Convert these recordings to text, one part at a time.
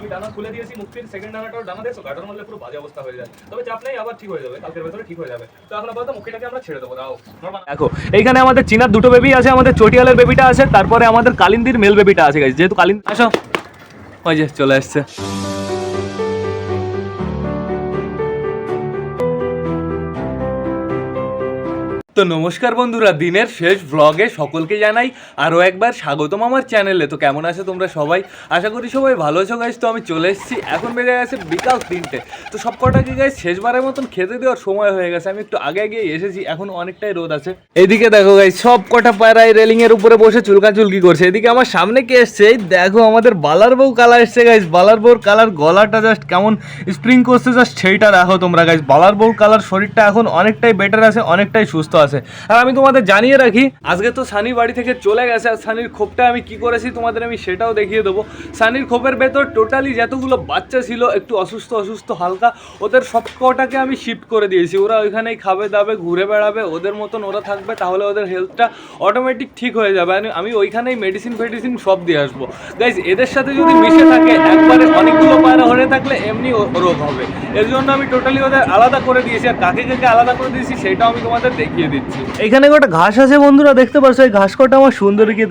আমি ডানা খুলে দিয়েছি, মুক্তির সেকেন্ড ডানাটাও ডানা দেখছ? গাটার মধ্যে পুরো বাজে অবস্থা হয়ে যায় তবে চাপ নেই, আবার ঠিক হয়ে যাবে। কালকের ভেতরে ঠিক হয়ে যাবে। তো এখন আপাতত মুক্তিটাকে আমরা ছেড়ে দেবো। দাও। দেখো, এইখানে আমাদের চীনার দুটো বেবি আছে, আমাদের চটিয়ালের বেবিটা আছে, তারপরে আমাদের কালিন্দির মেল বেবিটা আছে যেহেতু কালিন্দ আসো। ওই যে চলে আসছে। তো নমস্কার বন্ধুরা, দিনের শেষ ব্লগে সকলকে জানাই আরও একবার স্বাগতম আমার চ্যানেলে তো কেমন আছো তোমরা সবাই? আশা করি সবাই ভালো আছো গাইজ তো আমি চলে এসেছি, এখন বেড়ে গেছে বিকাল তিনটে। তো সব কটাকে গাইজ শেষবারের মতন খেতে দেওয়ার সময় হয়ে গেছে। আমি একটু আগে গিয়ে এসেছি, এখন অনেকটাই রোদ আছে। এদিকে দেখো গাইজ সব কটা পায়রা এই রেলিং এর উপরে বসে চুলকা চুলকি করছে। এদিকে আমার সামনে কে এসছে? এই দেখো আমাদের বালার বউ কালার এসছে গাইজ বালার বউর কালার গলাটা জাস্ট কেমন স্প্রিং করছে জাস্ট সেইটা দেখো তোমরা গাইজ বালার বউর কালার শরীরটা এখন অনেকটাই বেটার আছে, অনেকটাই সুস্থ আছে। আর আমি তোমাদের জানিয়ে রাখি, আজকে তো সানি বাড়ি থেকে চলে গেছে, আর সানির খোপটা আমি কি করেছি তোমাদের আমি সেটাও দেখিয়ে দেবো। সানির খোপের ভেতর টোটালি যতগুলো বাচ্চা ছিল, একটু অসুস্থ অসুস্থ, হালকা, ওদের সব কটাকে আমি শিফট করে দিয়েছি। ওরা ওইখানেই খাবে দাবে, ঘুরে বেড়াবে, ওদের মতন ওরা থাকবে, তাহলে ওদের হেলথটা অটোমেটিক ঠিক হয়ে যাবে। আমি ওইখানেই মেডিসিন ফেডিসিন সব দিয়ে আসব। গাইজ এদের সাথে যদি মিশে থাকে, একবারে অনেকগুলো পায়রা হয়ে থাকলে এমনি রোগ হবে। এর জন্য আমি টোটালি ওদের আলাদা করে দিয়েছি, আর কাকে কাকে আলাদা করে দিয়েছি, সেটাও আমি তোমাদের দেখিয়ে দিচ্ছি। এখানে কটা ঘাস আছে বন্ধুরা দেখতে পাচ্ছ এই ঘাস কটা আমার সুন্দরীকে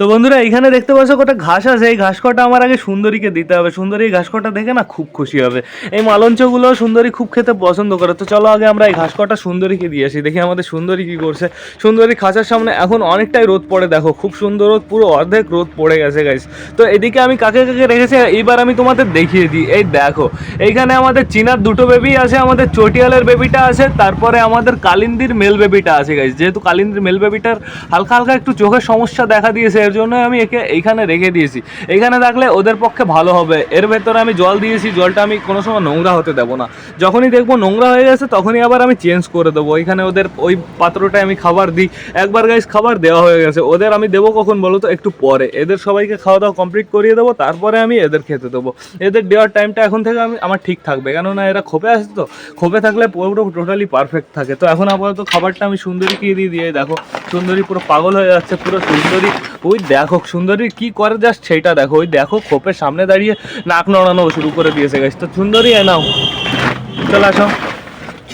তো বন্ধুরা এখানে দেখতে পাচ্ছ কটা ঘাস আছে। এই ঘাস কটা আমার আগে সুন্দরীকে দিতে হবে। সুন্দরী এই ঘাস কটা দেখে না খুব খুশি হবে। এই মালঞ্চগুলো সুন্দরী খুব খেতে পছন্দ করে। তো চলো আগে আমরা এই ঘাস কটা সুন্দরীকে দিয়ে আসি। দেখি আমাদের সুন্দরী কি করছে। সুন্দরী খাঁচার সামনে এখন অনেকটাই রোদ পড়ে। দেখো, খুব সুন্দর রোদ, পুরো অর্ধেক রোদ পড়ে গেছে গাইস তো এদিকে আমি কাকে কাকে রেখেছি? এইবার আমি তোমাদের দেখিয়ে দিই। এই দেখো, এইখানে আমাদের চীনার দুটো বেবি আছে, আমাদের চটিয়ালের বেবিটা আছে, তারপরে আমাদের কালিন্দির মেল বেবিটা আছে গাইস যেহেতু কালিন্দির মেল বেবিটার হালকা হালকা একটু চোখের সমস্যা দেখা দিয়েছে এর জন্য আমি একে এইখানে রেখে দিয়েছি। এইখানে রাখলে ওদের পক্ষে ভালো হবে। এর ভেতরে আমি জল দিয়েছি, জলটা আমি কোনো সময় নোংরা হতে দেবো না। যখনই দেখব নোংরা হয়ে গেছে, তখনই আবার আমি চেঞ্জ করে দেবো। এখানে ওদের ওই পাত্রটায় আমি খাবার দিই। একবার গাইস খাবার দেওয়া হয়ে গেছে। ওদের আমি দেবো কখন বলো তো? একটু পরে। এদের সবাইকে খাওয়া দাওয়া কমপ্লিট করিয়ে দেবো, তারপরে আমি এদের খেতে দেবো। এদের দেওয়ার টাইমটা এখন থেকে আমি, আমার ঠিক থাকবে। কেননা এরা খোপে আসে তো। খোপে থাকলে পুরো টোটালি পারফেক্ট থাকে। তো এখন আপাতত খাবারটা আমি সুন্দরীকে দিয়ে দিয়ে দেখো, সুন্দরী পুরো পাগল হয়ে যাচ্ছে, পুরো সুন্দরী। ওই দেখো সুন্দরী কি করে জাস্ট সেইটা দেখো। ওই দেখো খোপের সামনে দাঁড়িয়ে নাক নড়ানো শুরু করে দিয়েছে গাছ তো সুন্দরী, এ নাও। চলে আসো।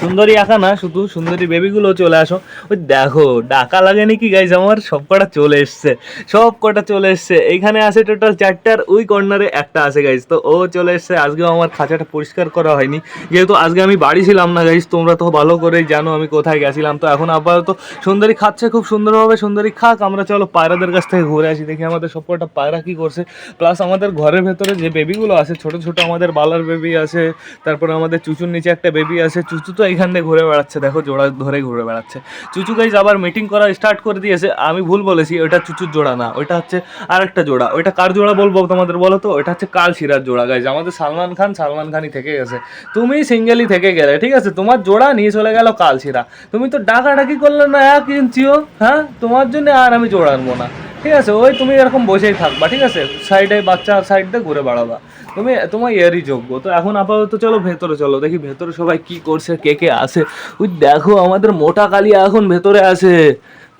সুন্দরী আঁকা না, শুধু সুন্দরী বেবিগুলো চলে আসো। ওই দেখো, ডাকা লাগে নাকি গাইজ আমার সব কটা চলে এসছে, সব কটা চলে এসছে। এইখানে আছে টোটাল চারটার ওই কর্নারে একটা আছে গাইজ তো ও চলে এসছে, আজকেও আমার খাঁচাটা পরিষ্কার করা হয়নি। যেহেতু আজকে আমি বাড়ি ছিলাম না গাইজ তোমরা তো ভালো করেই জানো আমি কোথায় গেছিলাম। তো এখন আপাতত সুন্দরী খাচ্ছে, খুব সুন্দরভাবে সুন্দরী খাক। আমরা চলো পায়রাদের কাছ থেকে ঘুরে আসি, দেখি আমাদের সব কটা পায়রা কী করছে। প্লাস আমাদের ঘরের ভেতরে যে বেবিগুলো আছে, ছোট ছোট আমাদের বালার বেবি আছে, তারপরে আমাদের চুচুর নিচে একটা বেবি আছে। চুচু তো এইখান দিয়ে ঘুরে বেড়াচ্ছে, দেখো জোড়া ধরে ঘুরে বেড়াচ্ছে। চুচু গাইজ আবার মিটিং করা স্টার্ট করে দিয়েছে, আমি ভুল বলেছি, ওইটা চুচুর জোড়া না, ওইটা হচ্ছে আরেকটা জোড়া। ওইটা কার জোড়া বলব তোমাদের বলো তো? ওইটা হচ্ছে কাল শিরার জোড়া গাইজ আমাদের সালমান খান সালমান খানই থেকে গেছে। তুমি সিঙ্গেলই থেকে গেলে, ঠিক আছে? তোমার জোড়া নিয়ে চলে গেল কাল শিরা তুমি তো ডাকাডাকি করলে না এক ইঞ্চিও হ্যাঁ? তোমার জন্য আর আমি জোড়া আনব না। ঠিক আছে? ওই তুমি এরকম বসেই থাকবা, ঠিক আছে? সাইডে বাচ্চা সাইড দিয়ে ঘুরে বেড়াবা। তুমি, তোমার ইয়ারই যোগ্য। তো এখন আপাতত চলো ভেতরে চলো, দেখি ভেতরে সবাই কি করছে, কে কে আছে। ওই দেখো আমাদের মোটা কালিয়া এখন ভেতরে আছে।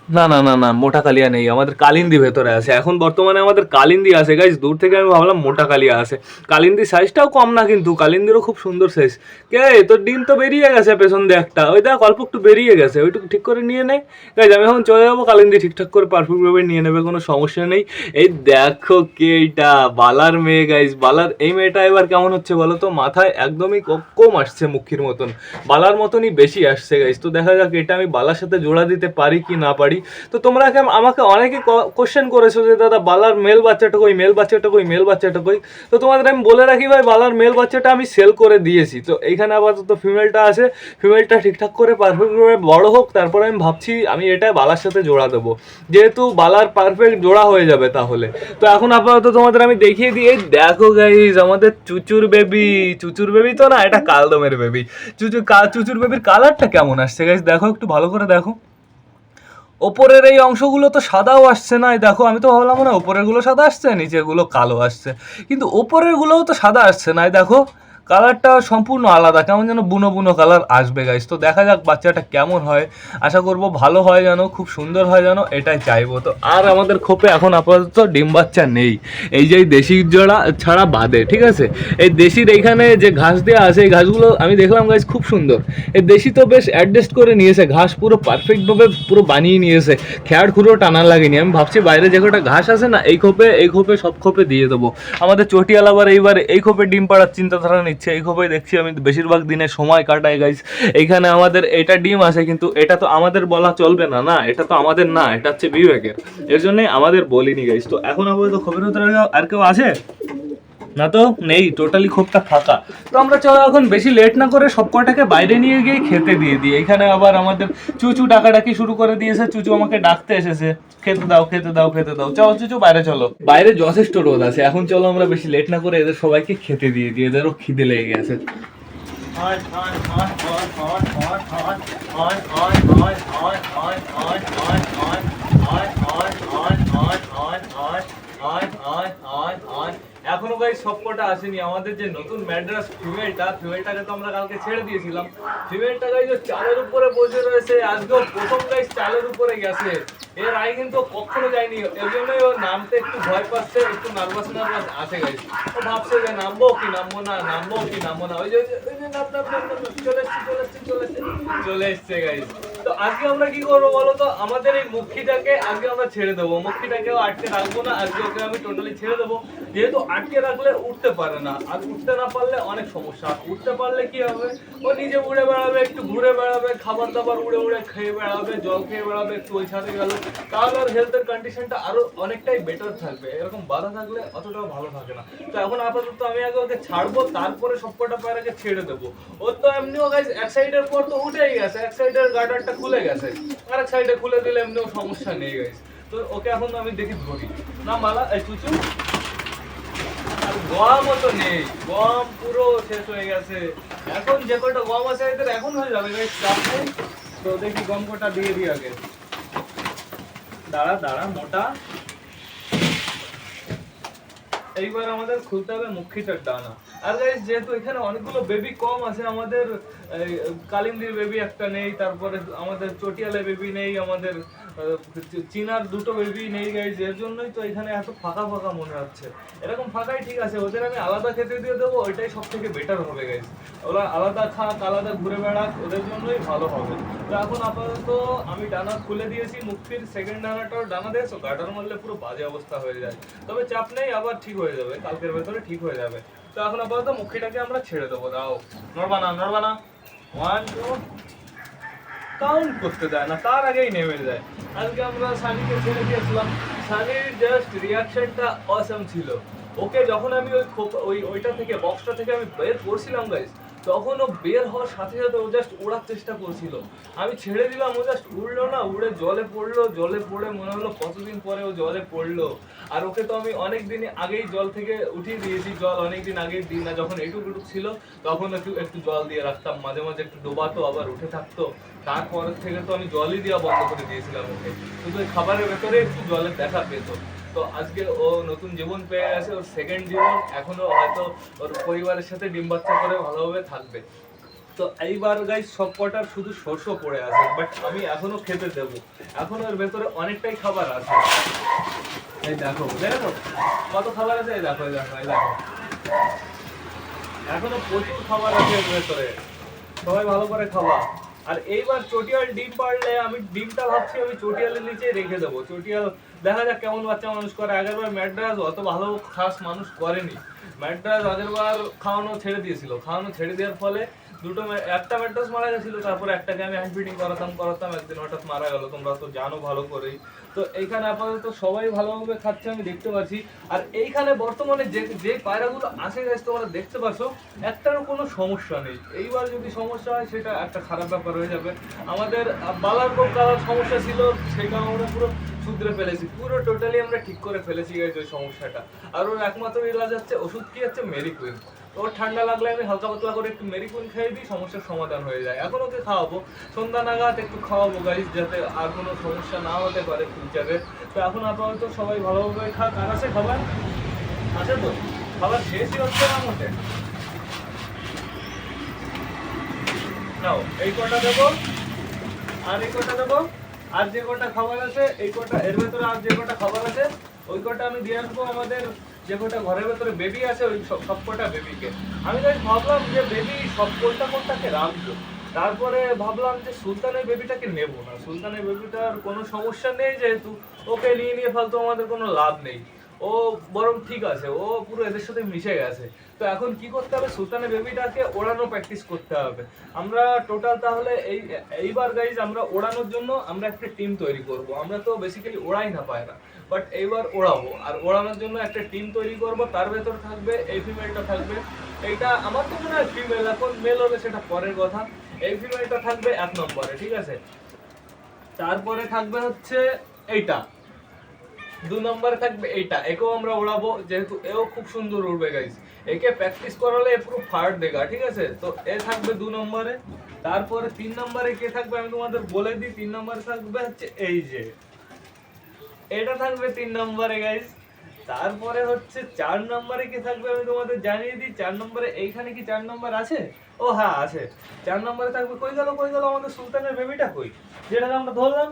না না না না, মোটা কালিয়া নেই, আমাদের কালিন্দি ভেতরে আছে। এখন বর্তমানে আমাদের কালিন্দি আছে। গাইজ দূর থেকে আমি ভাবলাম মোটা কালিয়া আছে। কালিন্দি সাইজটাও কম না কিন্তু, কালিন্দিরও খুব সুন্দর সাইজ কে তোর ডিম তো বেরিয়ে গেছে পেছন দিয়ে একটা। ওই দেখ, অল্প একটু বেরিয়ে গেছে। ওইটুকু ঠিক করে নিয়ে নেয় গাইজ আমি এখন চলে যাব কালিন্দি ঠিকঠাক করে পারফেক্টভাবে নিয়ে নেবে, কোনো সমস্যা নেই। এই দেখো কে এইটা, বালার মেয়ে গাইজ বালার, এই মেয়েটা এবার কেমন হচ্ছে বলো তো? মাথায় একদমই কম আসছে মুখির মতন। বালার মতনই বেশি আসছে গাইজ তো দেখা যাক, এটা আমি বালার সাথে জোড়া দিতে পারি কি না পারি। তো তোমরা আমাকে অনেকে কোশ্চেন করেছ যে, দাদা, বালার মেল বাচ্চাটা কই? মেল বাচ্চাটা কই? মেল বাচ্চাটা কই? তো তোমাদের আমি বলে রাখি ভাই, বালার মেল বাচ্চাটা আমি সেল করে দিয়েছি। তো এইখানে আপাতত ফিমেলটা আছে ফিমেলটা ঠিকঠাক করে পারফেক্টভাবে বড় হোক, তারপরে আমি ভাবছি আমি এটা বালার সাথে জোড়া দেবো। যেহেতু বালার পারফেক্ট জোড়া হয়ে যাবে তাহলে। তো এখন আপাতত তোমাদের আমি দেখিয়ে দিই, এই দেখো গাইজ আমাদের চুচুর বেবি চুচুর বেবি তো না, এটা কালদমের বেবি চুচুর চুচুর বেবির কালারটা কেমন আসছে গাইজ দেখো, একটু ভালো করে দেখো। ওপরের এই অংশগুলো তো সাদাও আসছে না। দেখো, আমি তো ভাবলাম না ওপরেরগুলো সাদা আসছে নিচেগুলো কালো আসছে। কিন্তু ওপরেরগুলোও তো সাদা আসছে না। দেখো কালারটা সম্পূর্ণ আলাদা, কেমন যেন বুনো বুনো কালার আসবে গাইস তো দেখা যাক বাচ্চাটা কেমন হয়। আশা করব ভালো হয় যেন, খুব সুন্দর হয় যেন, এটাই চাইব। তো আর আমাদের খোপে এখন আপাতত ডিম বাচ্চা নেই। এই যে দেশি জোড়া ছাড়া বাদে, ঠিক আছে? এই দেশির এইখানে যে ঘাস দেওয়া আছে, এই ঘাসগুলো আমি দেখলাম গাইস খুব সুন্দর। এই দেশি তো বেশ অ্যাডজাস্ট করে নিয়েছে, ঘাস পুরো পারফেক্টভাবে পুরো বানিয়ে নিয়েছে। খেয়ার খুঁড়ো টানা লাগেনি। আমি ভাবছি বাইরে যে কটা ঘাস আছে না, এই খোপে এই খোপে সব খোপে দিয়ে দেবো। আমাদের চটিয়াল আবার এইবার এই খোপে ডিম পাড়ার চিন্তাধারা নিচ্ছে এই এইভাবেই দেখছি। আমি বেশিরভাগ দিনে সময় কাটাই গাইস এখানে আমাদের এটা ডিম আছে, কিন্তু এটা তো আমাদের বলা চলবে না না? এটা তো আমাদের না, এটা হচ্ছে বিবেকের। এর জন্য আমাদের বলিনি গাইস তো এখন আপাতত খবরের আর কেউ আছে? না তো নেই টোটালি খোপটা ফাঁকা তো আমরা চলো এখন বেশি লেট না করে সব কটাকে বাইরে নিয়ে গিয়ে খেতে দিয়ে দিই এখানে আবার আমাদের চুচু ডাকাডাকি শুরু করে দিয়েছে চুচু আমাকে ডাকতে এসেছে খেতে দাও খেতে দাও খেতে দাও চলো চুচু বাইরে চলো বাইরে যথেষ্ট রোদ আছে এখন চলো আমরা বেশি লেট না করে এদের সবাইকে খেতে দিয়ে দিই এদেরও খিদে লেগে গেছে এখনও ভাই সবকটা আসেনি। আমাদের যে নতুন ম্যাড্রাস ফিমেলটা, ফিমেলটাকে তো আমরা কালকে ছেড়ে দিয়েছিলাম। ফিমেলটা গাইজ চালের উপরে বসে রয়েছে। আজকেও প্রথম গাইজ চালের উপরে গেছে। এর আগে কিন্তু কখনো যায়নি। এর জন্যই ওর নামতে একটু ভয় পাচ্ছে, একটু নার্ভাস নার্ভাস আছে গাইজ। ও ভাবছে যে নামবো কি নামবো না, নামবো কি নামবো না। ওই যে চলে এসছে চলে এসছে। চলে এসছে গাইজ। তো আজকে আমরা কি করব বলো তো? আমাদের এই মুখিটাকে আজকে আমরা ছেড়ে দেবো। মুখিটাকেও আটকে রাখব না, আজকে ওকে আমি টোটালি ছেড়ে দেবো। যেহেতু আটকে রাখলে উঠতে পারে না, আর উঠতে না পারলে অনেক সমস্যা। উঠতে পারলে কি হবে? ও নিজে উড়ে বেড়াবে, একটু ঘুরে বেড়াবে খাবার দাবার উড়ে উড়ে খেয়ে বেড়াবে, জল খেয়ে বেড়াবে, একটু ওই ছাদে গেল। তাহলে ওর হেলথের কন্ডিশনটা আরও অনেকটাই বেটার থাকবে। এরকম বাধা থাকলে অতটাও ভালো থাকে না। তো এখন আপাতত আমি আগে ওকে ছাড়বো, তারপরে সবকটা পায়রাকে ছেড়ে দেবো। ওর তো এমনিও গাইজ এক সাইডের পর তো উঠেই গেছে, এক সাইডের গার্ডারটা খুলে গেছে। আর এক সাইডে খুলে দিলে এমনিও সমস্যা নেই গাইজ তো ওকে এখন আমি দেখি ধরি। না, মালা, এই চুচু। আর গমও তো নেই। গম পুরো শেষ হয়ে গেছে। এখন যে কটা গম আছে, এদের এখন হয়ে যাবে গাইস চাপ নেই তো দেখি গম কটা দিয়ে দিই আগে। দাঁড়া দাঁড়া, মোটা। এইবার আমাদের খুলতে হবে মুখিটার ডানা। আর গাইস যেহেতু এখানে অনেকগুলো বেবি কম আছে, আমাদের কালিন্দির বেবি একটা নেই তারপরে আমাদের চটিয়ালে বেবি নেই আমাদের চীনার দুটো বেবি নেই গাইস এর জন্যই তো এখানে এত ফাঁকা ফাঁকা মনে হচ্ছে। এরকম ফাঁকাই ঠিক আছে, ওদের আমি আলাদা খেতে দিয়ে দেবো, ওইটাই সব থেকে বেটার হবে গাইস ওরা আলাদা খাক, আলাদা ঘুরে বেড়াক, ওদের জন্যই ভালো হবে। তো এখন আপাতত আমি ডানা খুলে দিয়েছি, মুক্তির সেকেন্ড ডানাটাও ডানা দিয়েছ গার্ডার মারলে পুরো বাজে অবস্থা হয়ে যায়। তবে চাপ নেই, আবার ঠিক হয়ে যাবে, কালকের ভেতরে ঠিক হয়ে যাবে। তো এখন আপাতত মুখিটাকে আমরা ছেড়ে দেবো, দাও। নড়বা না নড়বা না। ওয়ান টু কাউন্ট করতে দেয় না, তার আগেই নেমে যায়। আজকে আমরা সানিকে ছেড়ে দিয়েছিলাম। সানির জাস্ট রিয়াকশনটা অসম ছিল। ওকে যখন আমি ওই ওই ওইটা থেকে বক্সটা থেকে আমি বের করছিলাম গাইস তখন ও বের হওয়ার সাথে সাথে ও জাস্ট ওড়ার চেষ্টা করছিল। আমি ছেড়ে দিলাম, ও জাস্ট উড়লো না, উড়ে জলে পড়ল, জলে পড়ে মনে হলো কতদিন পরে ও জলে পড়ল। আর ওকে তো আমি অনেক দিন আগেই জল থেকে উঠিয়ে দিয়েছি, জল অনেক দিন আগেই দিই না, যখন এইটুকু ছিল, তখন একটু একটু জল দিয়ে রাখতাম, মাঝে মাঝে একটু ডোবাতো আবার উঠে থাকতো। তারপর থেকে তো আমি জলই দেওয়া বন্ধ করে দিয়েছিলাম ওকে। শুধু খাবারের ভেতরে একটু জলের দেখা পেত। তো আজকে ও নতুন জীবন পেয়ে গেছে, ওর সেকেন্ড জীবন। এখনও হয়তো ওর পরিবারের সাথে ডিম বাচ্চা করে ভালোভাবে থাকবে। তো এইবার গাই সব কটার শুধু শস্য পড়ে আছে বাট আমি এখনও খেতে দেব। এখন ওর ভেতরে অনেকটাই খাবার আছে। এই দেখো দেখো কত খাবার আছে? এই দেখো এই দেখো এই দেখো। এখনও প্রচুর খাবার আছে এর ভেতরে। সবাই ভালো করে খাওয়া আর এইবার চটিয়াল ডিম পারলে আমি, ডিমটা ভাবছি আমি চটিয়ালের নিচে রেখে দেবো। চটিয়াল দেখা যাক কেমন বাচ্চা মানুষ করে। আগেরবার ম্যাড্রাস অত ভালো খাস মানুষ করেনি। ম্যাড্রাস আগেরবার খাওয়ানো ছেড়ে দিয়েছিল। খাওয়ানো ছেড়ে দেওয়ার ফলে দুটো একটা ম্যাড্রাস মারা গেছিল, তারপরে একটাকে আমি হ্যান্ড ফিটিং করাতাম করাতাম, একদিন হঠাৎ মারা গেল, তোমরা তো জানো ভালো করেই। তো এইখানে আপাতত সবাই ভালোভাবে খাচ্ছে, আমি দেখতে পাচ্ছি। আর এইখানে বর্তমানে যে যে পায়রাগুলো আসে গেছে তোমরা দেখতে পাচ্ছ, একটারও কোনো সমস্যা নেই। এইবার যদি সমস্যা হয়, সেটা একটা খারাপ ব্যাপার হয়ে যাবে। আমাদের বালার কোন কালার সমস্যা ছিল সেটা আমরা পুরো শুধরে ফেলেছি। পুরো টোটালি আমরা ঠিক করে ফেলেছি ওই সমস্যাটা। আর ওর একমাত্র ইলাজ হচ্ছে ওষুধ কি হচ্ছে মেরিকুইন ওর ঠান্ডা লাগলে আমি হালকা পাতলা করে একটু মেরিকুইন খাইয়ে দিই, সমস্যার সমাধান হয়ে যায়। এখন ওকে খাওয়াবো। সন্ধ্যা নাগাদ একটু খাওয়াবো গাইজ যাতে আর কোনো সমস্যা না হতে পারে ফিউচারে তো এখন আপাতত সবাই ভালোভাবে খাক। আর আছে খাবার? আছে তো? খাবার শেষই হচ্ছে না মোটে? নাও, এই কটা দেবো। আর এই কটা দেবো। আর যে কটা খাবার আছে, এই কটা, এর ভেতরে আর যে কটা খাবার আছে, ওই কটা আমি দিয়ে আসব আমাদের যে কটা ঘরের ভেতরে বেবি আছে, ওই সব কটা বেবিকে আমি তাই ভাবলাম যে বেবি সব কোনটা কোনটাকে রাখব তারপরে ভাবলাম যে সুলতানের বেবিটাকে নেব না। সুলতানের বেবিটার কোনো সমস্যা নেই যেহেতু, ওকে নিয়ে নিয়ে ফালতু আমাদের কোনো লাভ নেই। ও বরং ঠিক আছে, ও পুরো এদের সাথে মিশে গেছে। তো এখন কি করতে হবে? সুলতানের বেবিটাকে ওড়ানো প্র্যাকটিস করতে হবে। আমরা টোটাল তাহলে এই, এইবার গাইজ আমরা ওড়ানোর জন্য আমরা একটা টিম তৈরি করব। আমরা তো বেসিক্যালি ওড়াই না পায় না। বাট এইবার ওড়াবো। আর ওড়ানোর জন্য একটা টিম তৈরি করব। তার ভেতর থাকবে, এই ফিমেলটা থাকবে। এইটা আমার তো মনে হয় ফিমেল এখন মেল হলে সেটা পরের কথা। এই ফিমেলটা থাকবে এক নম্বরে, ঠিক আছে? তারপরে থাকবে হচ্ছে এইটা। দু নম্বরে থাকবে এইটা। একেও আমরা ওড়াবো, যেহেতু এও খুব সুন্দর উড়বে গাইস একে প্র্যাকটিস করালে পুরো ফাট দেগা ঠিক আছে? তো এ থাকবে দু নম্বরে, তারপরে তিন নম্বরে কে থাকবে আমি তোমাদের বলে দিই, তিন নম্বরে থাকবে হচ্ছে এই যে। এটা থাকবে তিন নম্বরে গাইস তারপরে হচ্ছে চার নম্বরে কি থাকবে আমি তোমাদের জানিয়ে দিই, চার নম্বরে এইখানে কি চার নম্বর আছে? ও হ্যাঁ আছে। চার নম্বরে থাকবে কই গেল কই গেল, আমাদের সুলতানের বেবিটা কই? যেটাকে আমরা ধরলাম।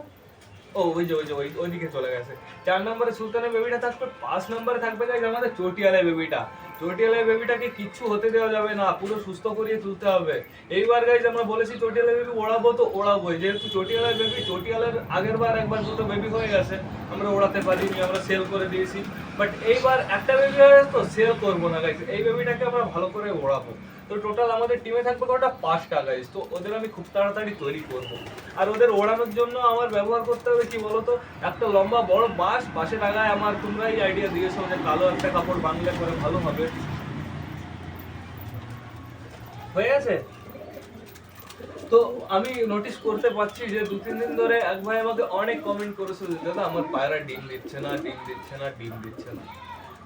ও, ওই যে ওই যে, ওই, ওইদিকে চলে গেছে। চার নম্বরে সুলতানের বেবিটা থাকবে, পাঁচ নম্বরে থাকবে গাইজ আমাদের চটিয়ালের বেবিটা চটিয়ালের বেবিটাকে কিচ্ছু হতে দেওয়া যাবে না, পুরো সুস্থ করিয়ে তুলতে হবে। এইবার গাইজ আমরা বলেছি চটিয়ালের বেবি ওড়াবো তো ওড়াবোই। যেহেতু চটিয়ালের বেবি চটিয়ালের আগের বার একবার দুটো বেবি হয়ে গেছে, আমরা ওড়াতে পারিনি, আমরা সেল করে দিয়েছি। বাট এইবার একটা বেবি হয়ে তো সেল করব না গাইজ এই বেবিটাকে আমরা ভালো করে ওড়াবো। তো টোটাল আমাদের টিমে থাকবে কটা? পাঁচটা গাইজ তো ওদের আমি খুব তাড়াতাড়ি তৈরি করব। আর ওদের ওড়ানোর জন্য আমার ব্যবহার করতে হবে কি বলতো? একটা লম্বা, বড় বাঁশ। বাঁশের আগায় আমার তোমরাই আইডিয়া দিয়েছ যে কালো একটা কাপড় বাংলা করে ভালো হবে। হয়ে গেছে? তো আমি নোটিস করতে পারছি যে দু, তিন দিন ধরে এক ভাই আমাকে অনেক কমেন্ট করেছে দাদা, আমার পায়রা ডিম দিচ্ছে না, ডিম দিচ্ছে না, ডিম দিচ্ছে না।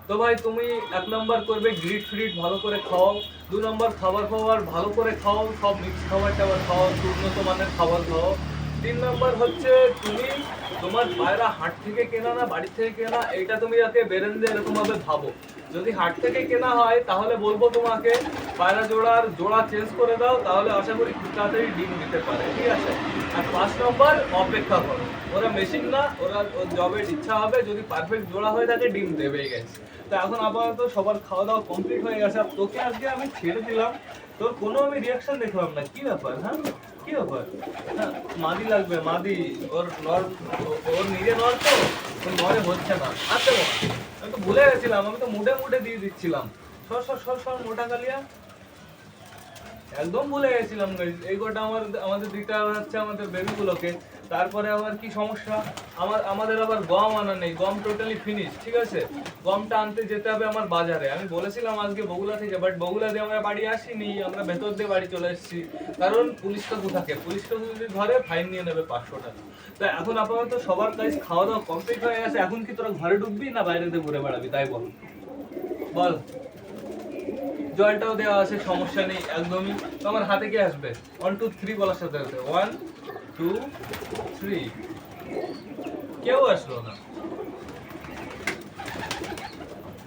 তো ভাই তুমি এক নম্বর করবে গ্রিট ফ্রিট ভালো করে খাও। দু নম্বর খাবার খাবার ভালো করে খাও, সব মিক্স খাবার টাবার খাও উন্নত মানের খাবার খাও। তিন নম্বর হচ্ছে তুমি তোমার পায়রা হাট থেকে কেনা না, বাড়ি থেকে কেনা এটা তুমি যাতে বেরেন্দ্রে এরকম ভাবে। যদি হাট থেকে কেনা হয়, তাহলে বলব তোমাকে, পায়রা জোড়ার জোড়া চেঞ্জ করে দাও, তাহলে আশা করি তাড়াতাড়ি ডিম দিতে পারে ঠিক আছে? আর পাঁচ নম্বর অপেক্ষা করো। ওরা মেশিন না ওরা জবের ইচ্ছা হবে যদি পারফেক্ট জোড়া হয়ে থাকে ডিম দেবেই গেছে তো এখন আপাতত সবার খাওয়া দাওয়া কমপ্লিট হয়ে গেছে। আর তোকে আজকে আমি ছেড়ে দিলাম। তোর কোনো আমি রিয়াকশন দেখলাম না। কি ব্যাপার হ্যাঁ? কি ব্যাপার? হ্যাঁ, মাদি লাগবে মাদি। ওর নর ওর নিজে নর তো ওর নরে হচ্ছে না। আচ্ছা আমি তো ভুলে গেছিলাম আমি তো মুডে মুডে দিয়ে দিচ্ছিলাম। সর সর সর সর মোটা কালিয়া। একদম ভুলে গেছিলাম এই কটা আমার, আমাদের দিতে হচ্ছে আমাদের বেবিগুলোকে তারপরে আবার কি সমস্যা? আমার, আমাদের আবার গম আনা নেই। গম টোটালি ফিনিশ ঠিক আছে? গমটা আনতে যেতে হবে আমার বাজারে। আমি বলেছিলাম আজকে বগুলা থেকে বাট বগুলা দিয়ে আমরা বাড়ি আসিনি, আমরা ভেতর দিয়ে বাড়ি চলে এসেছি। কারণ পুলিশ কাকু থাকে। পুলিশ কাকু যদি ধরে ফাইন নিয়ে নেবে পাঁচশো টাকা। তো এখন আপাতত সবার কাজ খাওয়া দাওয়া কমপ্লিট হয়ে গেছে। এখন কি তোরা ঘরে ঢুকবি না বাইরেতে ঘুরে বেড়াবি? তাই বল। বল। জলটাও দেওয়া আছে, সমস্যা নেই, একদমই। তো আমার হাতে কে আসবে? ওয়ান টু থ্রি বলার সাথে সাথে। ওয়ান টু থ্রি কেউ আসলো না।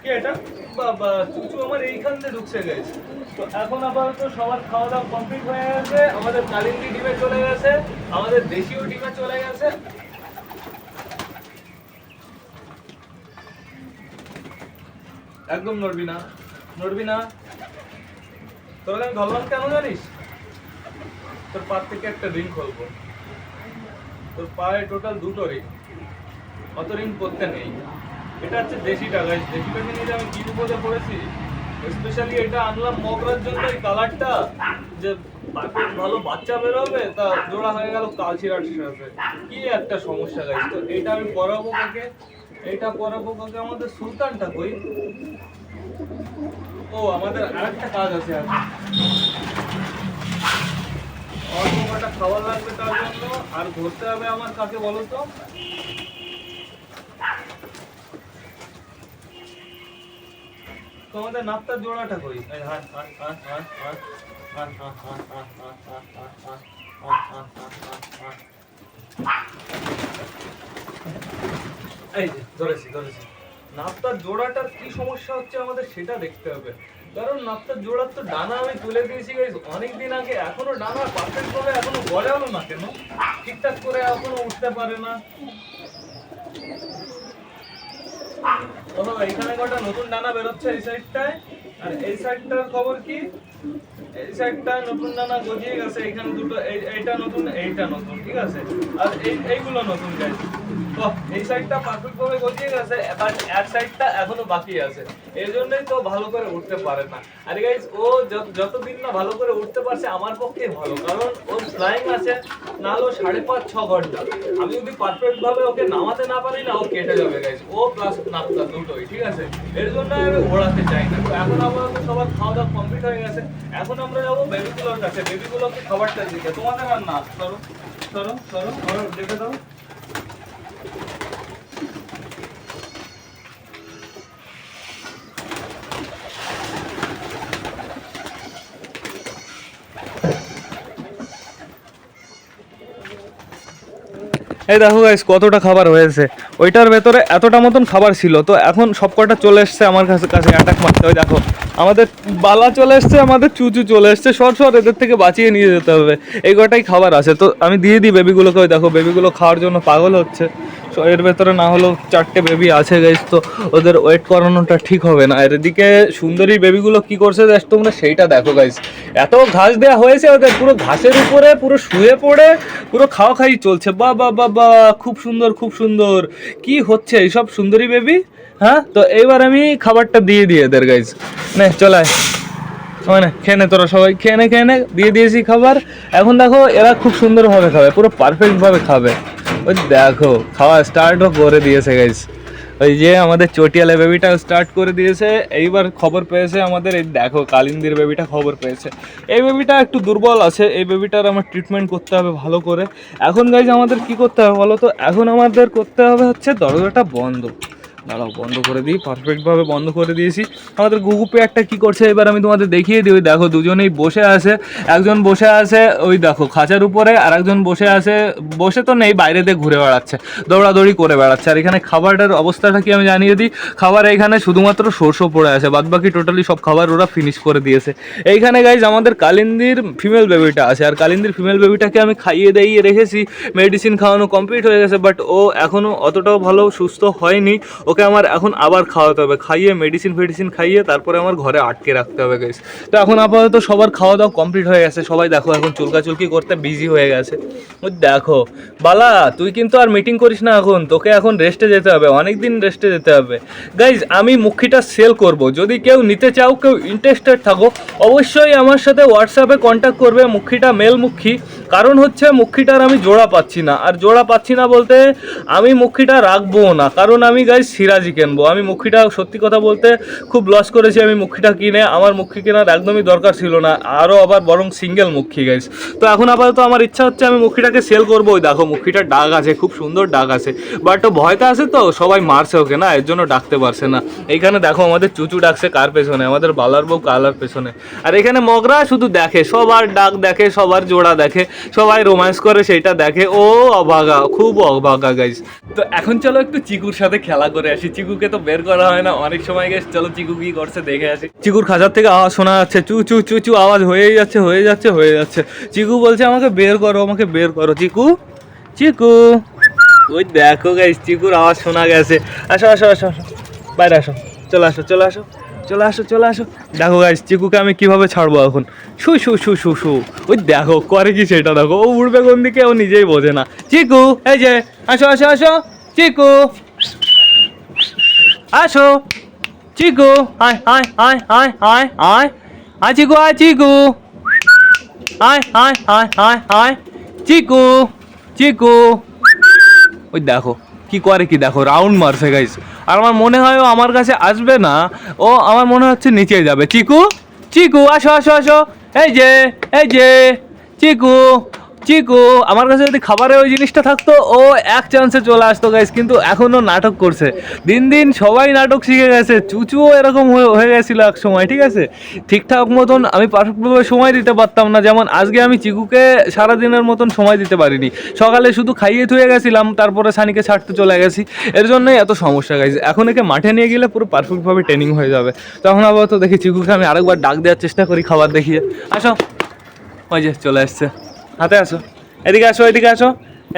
কে এটা? বাবা, চুচু আমার এইখান দিয়ে ঢুকছে গেছে তো এখন আপাতত সবার খাওয়া দাওয়া কমপ্লিট হয়ে গেছে। আমাদের কালিন্দি ডিমে চলে গেছে। আমাদের দেশীয় ডিমে চলে গেছে। একদম নড়বি না নড়বি না তোর আমি ধরলাম কেন জানিস? তোর পা থেকে একটা রিং খুলবো। তোর পায়ে টোটাল দুটো রিং অত রিং করতে নেই। এটা হচ্ছে দেশি টাকা। এই দেশিটাকে নিয়ে আমি কি বিপদে পড়েছি? স্পেশালি এটা আনলাম মগরার জন্য এই কালারটা যে ভালো বাচ্চা বেরোবে, তা জোড়া হয়ে গেল কালচিরার সাথে। কি একটা সমস্যা গাইছে তো এটা আমি পরাবো কাকে? এটা পরাবো কাকে আমাদের সুলতানটা কই ও আমাদের আরেকটা কাজ আছে আর অল্প কটা খাবার লাগবে তার জন্য আর ধরতে হবে আমার কাকে বলো তো তোমাদের নাপ্তার জোড়াটা কই হাত এই যে, ধরেছি ধরেছি। নাপ্তার জোড়াটার কি সমস্যা হচ্ছে আমাদের সেটা দেখতে হবে। কারণ নাপ্তার জোড়ার তো ডানা আমি তুলে দিয়েছি গাইজ অনেক দিন আগে, এখনও ডানা পারফেক্ট ভাবে এখনও গড়ে হলো না কেন? ঠিকঠাক করে এখনও উঠতে পারে না। ও এখানে কটা নতুন ডানা বেরোচ্ছে এই সাইডটায় আর এই সাইডটার খবর কি? এই সাইডটা নতুন ডানা গজিয়ে গেছে, এখানে দুটো, এই- এইটা নতুন এইটা নতুন, ঠিক আছে? আর এই, এইগুলো নতুন গাইজ এই সাইডটা পারফেক্ট ভাবে গজিয়ে গেছে বাট এক সাইডটা এখনও বাকি আছে। এই জন্যই তো ভালো করে উঠতে পারে না। আর গাইজ ও যত- যতদিন না ভালো করে উঠতে পারছে, আমার পক্ষে ভালো, কারণ ও ফ্লাইং আছে না হলো সাড়ে পাঁচ, ছ ঘণ্টা। আমি যদি পারফেক্ট ভাবে ওকে নামাতে না পারি, না ও কেটে যাবে গাইজ ও প্লাস নাপতা দুটোই, ঠিক আছে? এর জন্য আমি ওড়াতে চাই না। তো এখন আপাতত সবার খাওয়া দাওয়া কমপ্লিট হয়ে গেছে। এখন আমরা যাব বেবিগুলোর কাছে। বেবিগুলোকে খাবারটা দিকে তোমাদের আর না। সরো সরো সরো, দেখে দাও। এই দেখো গাইস কতটা খাবার হয়েছে। ওইটার ভেতরে এতটা মতন খাবার ছিল, তো এখন সব কটা চলে এসছে আমার কাছে কাছে অ্যাটাক মারতে। ওই দেখো, আমাদের বালা চলে এসছে, আমাদের চুচু চলে এসছে, সর সর, এদের থেকে বাঁচিয়ে নিয়ে যেতে হবে। এই কটাই খাবার আছে। তো আমি দিয়ে দিই বেবিগুলোকে ওই দেখো বেবিগুলো খাওয়ার জন্য পাগল হচ্ছে। তো এর ভেতরে না হলেও চারটে বেবি আছে গাইস তো ওদের ওয়েট করানোটা ঠিক হবে না। এর দিকে সুন্দরী বেবিগুলো কি করছে জাস্ট তোমরা সেইটা দেখো গাইস এত ঘাস দেওয়া হয়েছে ওদের, পুরো ঘাসের উপরে, পুরো শুয়ে পড়ে, পুরো খাওয়া খাই চলছে। বা বা বা বা, খুব সুন্দর খুব সুন্দর। কি হচ্ছে এইসব সুন্দরী বেবি হ্যাঁ? তো এইবার আমি খাবারটা দিয়ে দিই এদের গাইস নে চলায় মানে খেয়ে নে তোরা সবাই, খেয়ে নে খেয়ে নে, দিয়ে দিয়েছি খাবার। এখন দেখো এরা খুব সুন্দরভাবে খাবে, পুরো পারফেক্টভাবে খাবে। ওই দেখো, খাওয়া স্টার্টও করে দিয়েছে গাইস ওই যে আমাদের চটিয়ালে বেবিটা স্টার্ট করে দিয়েছে, এইবার খবর পেয়েছে আমাদের, এই দেখো, কালিন্দির বেবিটা খবর পেয়েছে। এই বেবিটা একটু দুর্বল আছে, এই বেবিটার আমার ট্রিটমেন্ট করতে হবে ভালো করে। এখন গাইজ আমাদের কি করতে হবে বলো তো? এখন আমাদের করতে হবে হচ্ছে দরজাটা বন্ধ। দাঁড়াও, বন্ধ করে দিই পারফেক্টভাবে বন্ধ করে দিয়েছি। আমাদের গুগু পে একটা কি করছে, এবার আমি তোমাদের দেখিয়ে দিই, ওই দেখো দুজনেই বসে আছে, একজন বসে আছে, ওই দেখো, খাঁচার উপরে, আর একজন বসে আছে, বসে তো নেই, বাইরে দিয়ে ঘুরে বেড়াচ্ছে, দৌড়াদৌড়ি করে বেড়াচ্ছে, আর এখানে খাবারটার অবস্থাটা কি আমি জানিয়ে দিই? খাবার এখানে শুধুমাত্র সর্ষ পড়ে আছে বাদ বাকি টোটালি সব খাবার ওরা ফিনিশ করে দিয়েছে। এইখানে গাইজ আমাদের কালিন্দির ফিমেল বেবিটা আছে, আর কালিন্দির ফিমেল বেবিটাকে আমি খাইয়ে দাইয়ে রেখেছি মেডিসিন খাওয়ানো কমপ্লিট হয়ে গেছে বাট ও এখনও অতটাও ভালো, সুস্থ হয়নি ওকে আমার এখন আবার খাওয়াতে হবে। খাইয়ে মেডিসিন ফেডিসিন খাইয়ে তারপরে আমার ঘরে আটকে রাখতে হবে গাইস তো এখন আপাতত সবার খাওয়া দাওয়া কমপ্লিট হয়ে গেছে। সবাই দেখো এখন চুলকাচুলকি করতে বিজি হয়ে গেছে। দেখো। বালা, তুই কিন্তু আর মিটিং করিস না এখন। তোকে এখন রেস্টে যেতে হবে। অনেক দিন রেস্টে যেতে হবে। গাইজ আমি মুখিটা সেল করব। যদি কেউ নিতে চাও, কেউ ইন্টারেস্টেড থাকো, অবশ্যই আমার সাথে হোয়াটসঅ্যাপে কন্ট্যাক্ট করবে মুখিটা মেল মুখী। কারণ হচ্ছে মুখিটার আমি জোড়া পাচ্ছি না। আর জোড়া পাচ্ছি না বলতে আমি মুখিটা রাখব না। কারণ আমি গাইজ সিরাজি কিনবো। আমি মুখিটা সত্যি কথা বলতে খুব লস করেছি আমি মুখিটা কিনে। আমার মুখি কেনার একদমই দরকার ছিল না। আরও আবার বরং সিঙ্গেল মুখি গাইস তো এখন আপাতত আমার ইচ্ছা হচ্ছে আমি মুখিটাকে সেল করব ওই দেখো মুখিটার ডাক আছে, খুব সুন্দর ডাক আছে। বাট ভয়তে আছে তো, সবাই মারছে ওকে না? এর জন্য ডাকতে পারছে না। এইখানে দেখো আমাদের চুচু ডাকছে কার পেছনে? আমাদের বালার বউ কালার পেছনে। আর এখানে মগরা শুধু দেখে, সবার ডাক দেখে, সবার জোড়া দেখে। সবাই রোম্যান্স করে সেটা দেখে। ও অভাগা খুব অভাগা গাইজ তো এখন চলো একটু চিকুর সাথে খেলা করে আসি। চিকুকে তো বের করা হয় না অনেক সময় গেছে চলো চিকু কি করছে দেখে আসি। চিকুর খাঁচার থেকে আওয়াজ শোনা যাচ্ছে চু চু চু চু আওয়াজ হয়েই যাচ্ছে হয়ে যাচ্ছে হয়ে যাচ্ছে। চিকু বলছে আমাকে বের করো আমাকে বের করো। চিকু? চিকু? ওই দেখো গাইস চিকুর আওয়াজ শোনা গেছে। আসো আসো আসো আসো। বাইরে আসো চলে আসো চলে আসো। চলে আসো চলে আসো। দেখো গাইস চিকুকে আমি কীভাবে ছাড়বো এখন? শু শু শু শু শু। ওই দেখো, করে কি সেটা দেখো? ও উড়বে কোন দিকে, ও নিজেই বোঝে না। চিকু, এই যে, আসো আসো আসো। চিকু। আসো। চিকু আয় আয় আয় আয় আয়। আয় চিকু আয় চিকু। আয় আয় আয় আয় আয়। চিকু চিকু। ওই দেখো। কি করে কি দেখো রাউন্ড মারছে গাইস আর আমার মনে হয় ও আমার কাছে আসবে না, ও আমার মনে হচ্ছে নিচে যাবে। চিকু চিকু, আসো আসো আসো। এই যে এই যে, চিকু। চিকু আমার কাছে যদি খাবারের ওই জিনিসটা থাকতো, ও এক চান্সে চলে আসতো গাইস কিন্তু এখনও নাটক করছে। দিন দিন সবাই নাটক শিখে গেছে, চুচুও এরকম হয়ে- গেছিল এক সময়, ঠিক আছে? ঠিকঠাক মতন আমি পারফেক্টভাবে সময় দিতে পারতাম না, যেমন আজকে আমি চিকুকে সারাদিনের মতন সময় দিতে পারিনি। সকালে শুধু খাইয়ে থুয়ে গেছিলাম, তারপরে সানিকে ছাড়তে চলে গেছি। এর জন্যই এত সমস্যা গাইছে এখন একে মাঠে নিয়ে গেলে পুরো পারফেক্টভাবে ট্রেনিং হয়ে যাবে। তখন আপাতত দেখি চিকুকে আমি আরেকবার ডাক দেওয়ার চেষ্টা করি খাবার দেখিয়ে। আসো। ওই যে চলে আসছে। হাতে আসো। এদিকে আসো এদিকে আসো।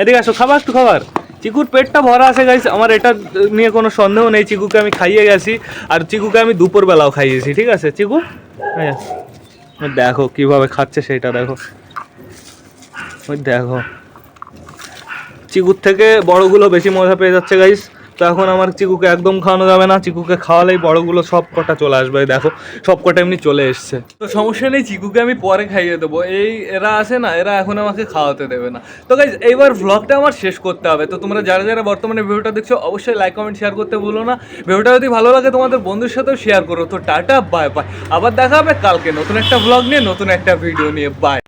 এদিকে আসো, খাবার, একটু খাবার। চিকুর পেটটা ভরা আছে গাইস আমার এটা নিয়ে কোনো সন্দেহ নেই। চিকুকে আমি খাইয়ে গেছি আর চিকুকে আমি দুপুরবেলাও খাইয়েছি, ঠিক আছে? চিকু? হ্যাঁ দেখো কীভাবে খাচ্ছে সেটা, দেখো। ওই দেখো। চিকুর থেকে বড়গুলো বেশি মজা পেয়ে যাচ্ছে গাইস তো এখন আমার চিকুকে একদম খাওয়ানো যাবে না, চিকুকে খাওয়ালেই বড়গুলো সব কটা চলে আসবে দেখো সব কটা এমনি চলে এসছে। তো সমস্যা নেই, চিকুকে আমি পরে খাইয়ে দেবো। এই এরা আসে না, এরা এখন আমাকে খাওয়াতে দেবে না। তো গাইজ এইবার ভ্লগটা আমার শেষ করতে হবে। তো তোমরা যারা যারা বর্তমানে ভিডিওটা দেখছ, অবশ্যই লাইক কমেন্ট শেয়ার করতে ভুলো না। ভিডিওটা যদি ভালো লাগে, তোমাদের বন্ধুর সাথেও শেয়ার করো। তো টাটা বাই বাই আবার দেখা হবে কালকে নতুন একটা ভ্লগ নিয়ে, নতুন একটা ভিডিও নিয়ে। বাই